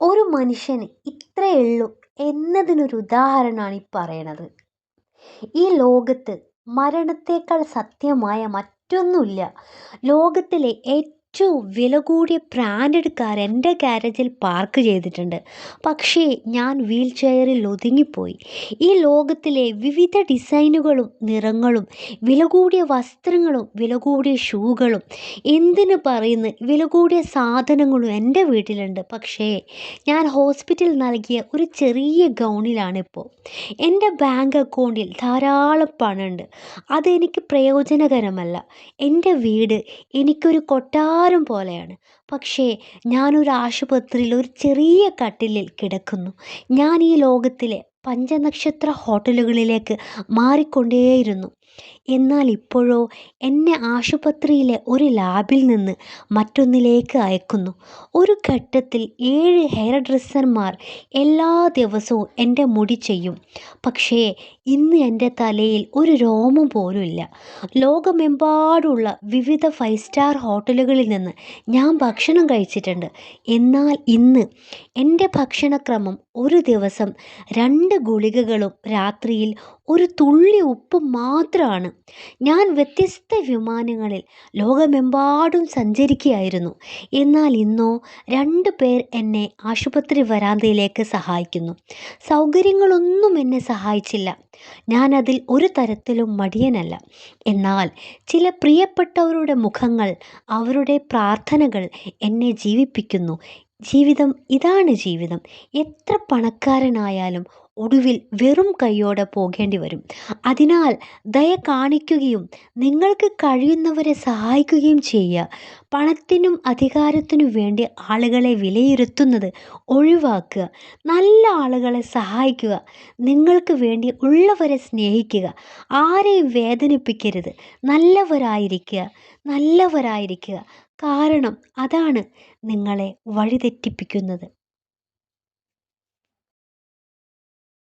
ഒരു മനുഷ്യന് ഇത്രയേ ഉള്ളൂ എന്നതിനൊരു ഉദാഹരണമാണ് ഈ പറയണത്. ഈ ലോകത്ത് മരണത്തേക്കാൾ സത്യമായ മറ്റൊന്നുമില്ല. ലോകത്തിലെ ഏറ്റവും വില കൂടിയ ബ്രാൻഡഡ് കാർ എന്റെ ഗാരേജിൽ പാർക്ക് ചെയ്തിട്ടുണ്ട്. പക്ഷേ ഞാൻ വീൽ ചെയറിൽ ഒതുങ്ങിപ്പോയി. ഈ ലോകത്തിലെ വിവിധ ഡിസൈനുകളും നിറങ്ങളും വില കൂടിയ വസ്ത്രങ്ങളും വില കൂടിയ ഷൂകളും എന്തിന് പറയുന്ന വില കൂടിയ സാധനങ്ങളും എന്റെ വീട്ടിലുണ്ട്. പക്ഷേ ഞാൻ ഹോസ്പിറ്റലിൽ നൽകിയ ഒരു ചെറിയ ഗൗണിലാണിപ്പോൾ എന്റെ ബാങ്ക് അക്കൗണ്ടിൽ ധാരാളം പണമുണ്ട്. അതെനിക്ക് പ്രയോജനകരമല്ല. എന്റെ വീട് എനിക്കൊരു കൊട്ടാരം പോലെയാണ്. പക്ഷേ ഞാനൊരു ആശുപത്രിയിൽ ഒരു ചെറിയ കട്ടിലിൽ കിടക്കുന്നു. ഞാൻ ഈ ലോകത്തിലെ പഞ്ചനക്ഷത്ര ഹോട്ടലുകളിലേക്ക് മാറിക്കൊണ്ടേയിരുന്നു. എന്നാൽ ഇപ്പോഴോ എന്നെ ആശുപത്രിയിലെ ഒരു ലാബിൽ നിന്ന് മറ്റൊന്നിലേക്ക് അയക്കുന്നു. ഒരു ഘട്ടത്തിൽ ഏഴ് ഹെയർ ഡ്രസ്സർമാർ എല്ലാ ദിവസവും എന്റെ മുടി ചെയ്യും. പക്ഷേ ഇന്ന് എന്റെ തലയിൽ ഒരു രോമം പോലുമില്ല ലോകമെമ്പാടുള്ള വിവിധ ഫൈവ് സ്റ്റാർ ഹോട്ടലുകളിൽ നിന്ന് ഞാൻ ഭക്ഷണം കഴിച്ചിട്ടുണ്ട്. എന്നാൽ ഇന്ന് എന്റെ ഭക്ഷണക്രമം ഒരു ദിവസം രണ്ട് ഗുളികകളും രാത്രിയിൽ ഒരു തുള്ളി ഉപ്പ് മാത്രമാണ് ഞാൻ വ്യത്യസ്ത വിമാനങ്ങളിൽ ലോകമെമ്പാടും സഞ്ചരിക്കുകയായിരുന്നു. എന്നാൽ ഇന്നോ രണ്ട് പേർ എന്നെ ആശുപത്രി വരാന്തയിലേക്ക് സഹായിക്കുന്നു. സൗകര്യങ്ങളൊന്നും എന്നെ സഹായിച്ചില്ല. ഞാനതിൽ ഒരു തരത്തിലും മടിയനല്ല. എന്നാൽ ചില പ്രിയപ്പെട്ടവരുടെ മുഖങ്ങൾ അവരുടെ പ്രാർത്ഥനകൾ എന്നെ ജീവിപ്പിക്കുന്നു. ജീവിതം ഇതാണ് ജീവിതം. എത്ര പണക്കാരനായാലും ഒടുവിൽ വെറും കൈയോടെ പോകേണ്ടി വരും. അതിനാൽ ദയ കാണിക്കുകയും നിങ്ങൾക്ക് കഴിയുന്നവരെ സഹായിക്കുകയും ചെയ്യുക. പണത്തിനും അധികാരത്തിനും വേണ്ടി ആളുകളെ വിലയിരുത്തുന്നത് ഒഴിവാക്കുക. നല്ല ആളുകളെ സഹായിക്കുക. നിങ്ങൾക്ക് വേണ്ടി ഉള്ളവരെ സ്നേഹിക്കുക. ആരെയും വേദനിപ്പിക്കരുത്. നല്ലവരായിരിക്കുക. നല്ലവരായിരിക്കുക. കാരണം അതാണ് നിങ്ങളെ വഴിതെറ്റിപ്പിക്കുന്നത്.